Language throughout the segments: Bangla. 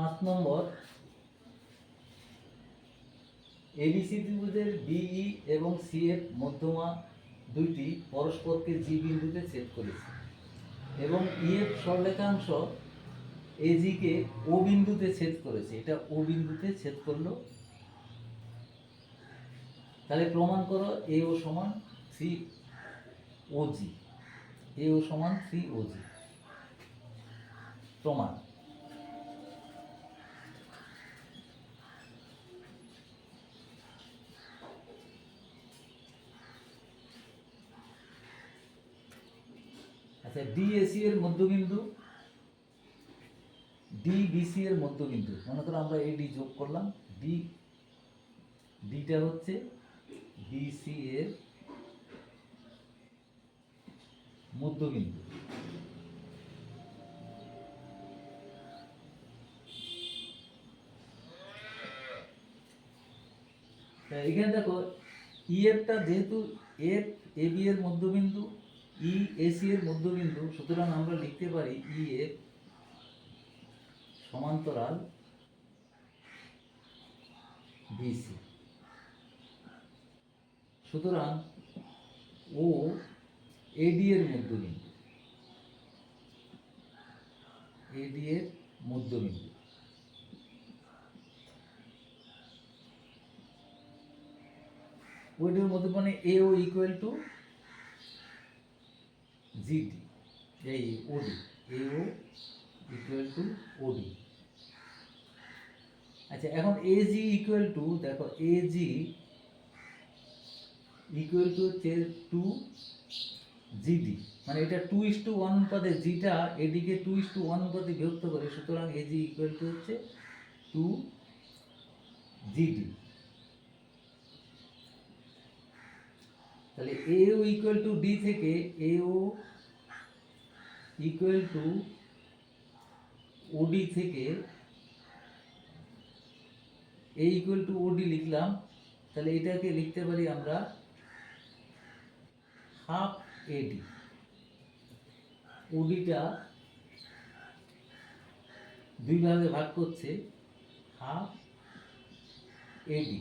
পাঁচ নম্বর। এবিসি ত্রিভুজের বিই এবং সিএফ মধ্যমা দুইটি পরস্পরকে জি বিন্দুতে ছেদ করেছে এবং ইএফ সরলেখাংশ এজিকে ও বিন্দুতে ছেদ করেছে। এটা ও বিন্দুতে ছেদ করল। তাহলে প্রমাণ করো এ ও সমান থ্রি ওজি এ ও সমান থ্রি ওজি প্রমাণ। আচ্ছা ডিএসি এর মধ্যবিন্দু ডিবিসি এর মধ্যবিন্দু। মনে করো আমরা এডি যোগ করলাম। ডি ডিটা হচ্ছে বিসি এর মধ্যবিন্দু। এখানে দেখো ইএফটা যেহেতু এফ এ বি এর মধ্যবিন্দু ই এসি এর মধ্যবিন্দু, সুতরাং আমরা লিখতে পারি ই এফ সমান্তরাল বিসি সুতরাং ও এডি এর মধ্যবিন্দু। এডি এর মধ্যবিন্দু। ওইটির মধ্যে মানে A O equal to GD এই OD A O equal to OD আচ্ছা এখন এ জি ইকুয়াল টু দেখো এ জি ইকুয়াল টু হচ্ছে টু জিডি মানে এটা টু ইস টু ওয়ান অনুপাতে জিটা এদিকে টু ইস টু ওয়ান অনুপাতে বিভক্ত করে, সুতরাং এ জি ইকুয়াল টু হচ্ছে টু জিডি তাহলে এ ইকুয়াল টু ডি থেকে এ ও ইকুয়াল টু ওডি থেকে এ ইকুয়াল টু ওডি লিখলাম, তাহলে এটাকে লিখতে পারি আমরা হাফ এডি ওডিটা দুই ভাগে ভাগ করছে হাফ এডি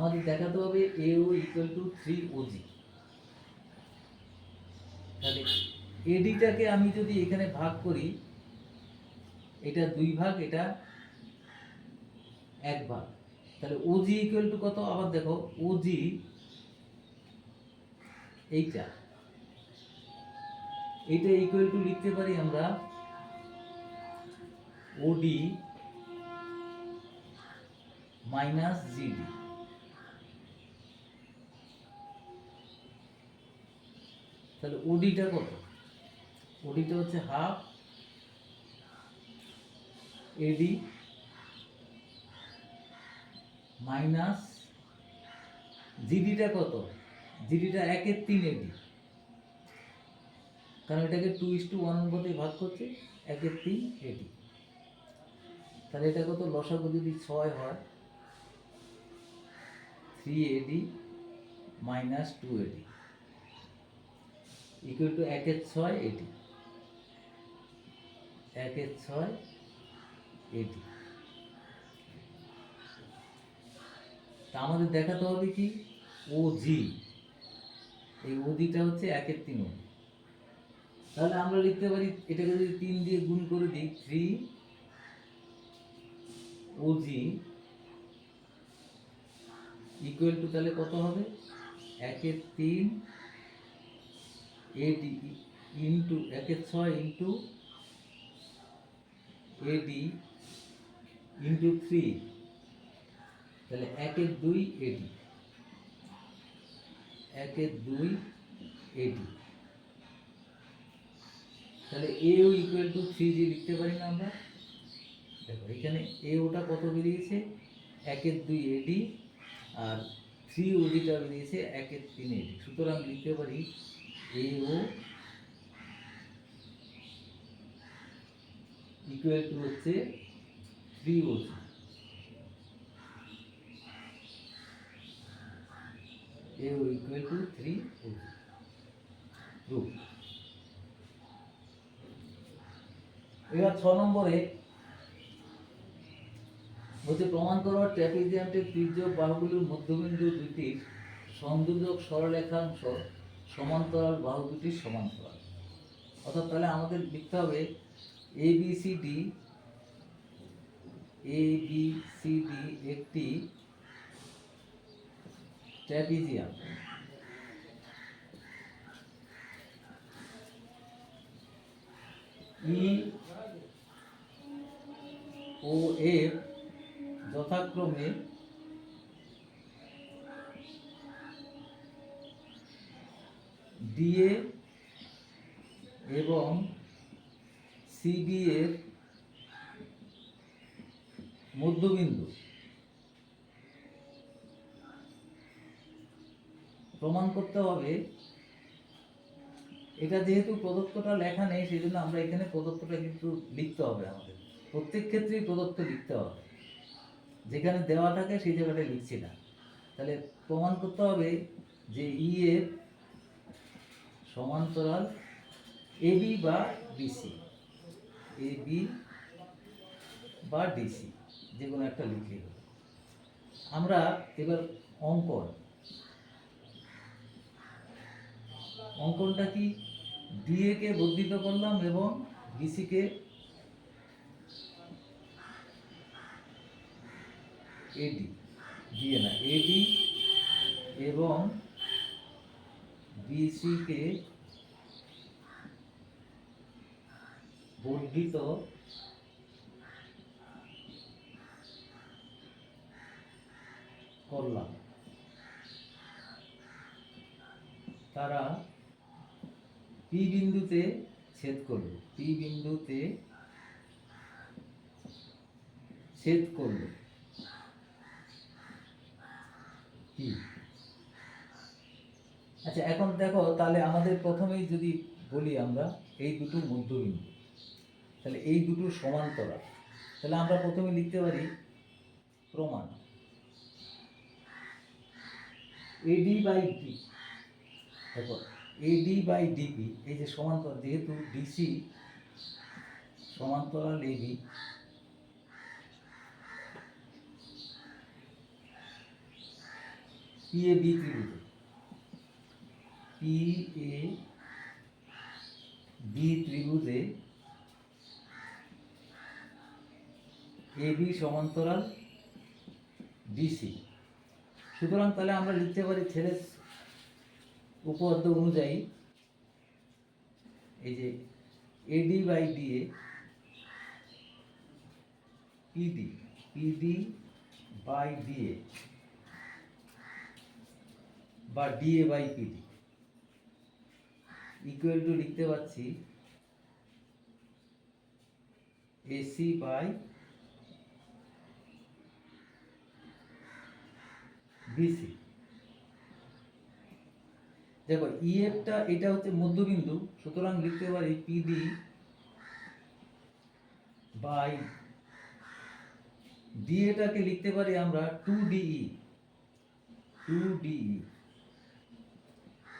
আমাদের দেখাতে হবে A O equal to three OG তাহলে এডিটাকে আমি যদি এখানে ভাগ করি, এটা দুই ভাগ, এটা এক ভাগ। তাহলে ওজি ইকুয়াল টু কত? আবার দেখো ওজি এইটা। এটা ইকুয়াল টু লিখতে পারি আমরা ওডি মাইনাস জিডি তাহলে ওডিটা কত? ওডিটা হচ্ছে হাফ এডি মাইনাস জিডিটা কত? জিডিটা একের তিন এডি। কারণ এটাকে টু ইস টু ওয়ান অনুপাতে ভাগ করছে, একের তিন এডি। তাহলে এটা কত? লসাগু যদি ছয় হয়, three AD minus two AD. Equal to একের ছয় এটি একের ছয় এটি তা আমাদের দেখাতে হবে কি? ও জি এই ওদিটা হচ্ছে একের তিন তাহলে আমরা লিখতে পারি, এটাকে যদি তিন দিয়ে গুণ করে দিই থ্রি জি ইকুয়াল টু তাহলে কত হবে? একের তিন এডি ইন্টু একের ছয় ইন্টু এডি ইন্টু থ্রি তাহলে একের দুই এডি একের দুই এডি তাহলে A O equal to three G লিখতে পারি না আমরা। দেখো, এখানে এ ওটা কত বেরিয়েছে? একের দুই এডি আর থ্রি ওডিটা বেরিয়েছে, একের তিন এডি সুতরাং লিখতে পারি ও ইকুয়াল টু হচ্ছে three O equal to three OG রূপ এবার ছ নম্বরে বলছে, প্রমাণ করো ট্র্যাপিজিয়ামটির তির্যক বাহুগুলির মধ্যবিন্দু দুটির সংযোজক সরলরেখাংশ সমান্তরাল বাহু দুটির সমান্তরাল। অর্থাৎ তাহলে আমাদের লিখতে হবে A B C D A B C D একটি ট্র্যাপিজিয়াম। ই ও এফ যথাক্রমে ডিএ এবং সিবি এর মধ্যবিন্দু। প্রমাণ করতে হবে, এটা যেহেতু প্রদত্তটা লেখা নেই সেই জন্য আমরা এখানে প্রদত্তটা কিন্তু লিখতে হবে আমাদের। প্রত্যেক ক্ষেত্রেই প্রদত্ত লিখতে হবে। যেখানে দেওয়া থাকে সেই জায়গাটায় লিখছি না। তাহলে প্রমাণ করতে হবে যে ই এর সমান্তরাল এবি বা ডিসি এবি বা ডিসি যে কোনো একটা লিখলে হবে। আমরা এবার অঙ্কন। অঙ্কনটা কি ডিএ কে বর্ধিত করলাম এবং বিসি কে এডি ডিএ না এডি এবং বিসি কে বর্ধিত করলাম। তারা পি বিন্দুতে ছেদ করল। পি বিন্দুতে ছেদ করল। কি আচ্ছা এখন দেখো, তাহলে আমাদের প্রথমেই যদি বলি আমরা, এই দুটো মধ্যবিন্দু, তাহলে এই দুটো সমান্তরাল, তাহলে আমরা প্রথমে লিখতে পারি প্রমাণ। এডি বাই ডি দেখো এডি বাই ডিপি এই যে সমান্তরাল, যেহেতু ডিসি সমান্তরাল A B P A B ত্রিভুজে। P A B ত্রিভুজে এ বি সমান্তরাল ডিসি সুতরাং তাহলে আমরা লিখতে পারি ছেড়ে উপপাদ্য অনুযায়ী এই যে AD by DA PD PD by DA বা DA by PD equal to লিখতে পাচ্ছি এসি বাই বিসি দেখো ইএফটা এটা হচ্ছে মধ্যবিন্দু, সুতরাং লিখতে পারি পিডি বাই ডিএটাকে লিখতে পারি আমরা টু ডিই টু ডিই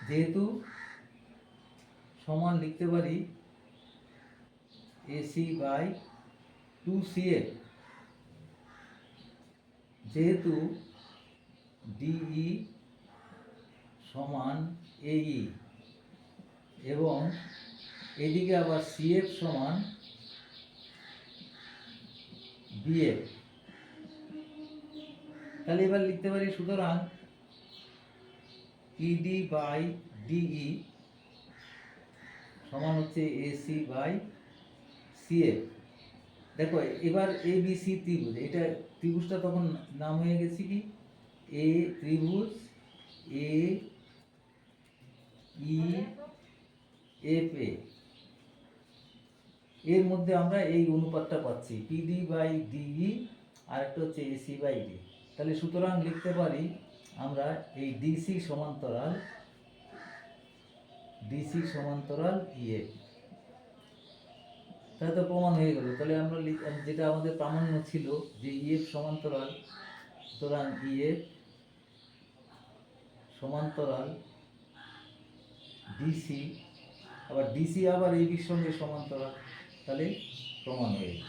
যেহেতু সমান লিখতে পারি এসি বাই টু সিএফ যেহেতু ডিই সমান এই এবং এদিকে আবার সিএফ সমান বিএফ তাহলে এবার লিখতে পারি সুতরাং ইডি বাই ডিই সমান হচ্ছে এসি বাই সিএফ দেখো, এবার এ বি সি ত্রিভুজ। এটা ত্রিভুজটা তখন নাম হয়ে গেছে কি? এ ত্রিভুজ এ ই এফ এ এর মধ্যে আমরা এই অনুপাতটা পাচ্ছি পিডি বাই ডিই আর একটা হচ্ছে এসি বাই ডি তাহলে সুতরাং লিখতে পারি আমরা এই ডিসি সমান্তরাল ডিসি সমান্তরাল ইএফ তাহলে তো প্রমাণ হয়ে গেল। তাহলে আমরা যেটা আমাদের প্রামাণ্য ছিল যে ইএফ সমান্তরাল, সুতরাং ইএফ সমান্তরাল ডিসি, আবার ডিসি আবার এই বির সঙ্গে সমান্তরাল, তাহলে প্রমাণ হয়ে গেল।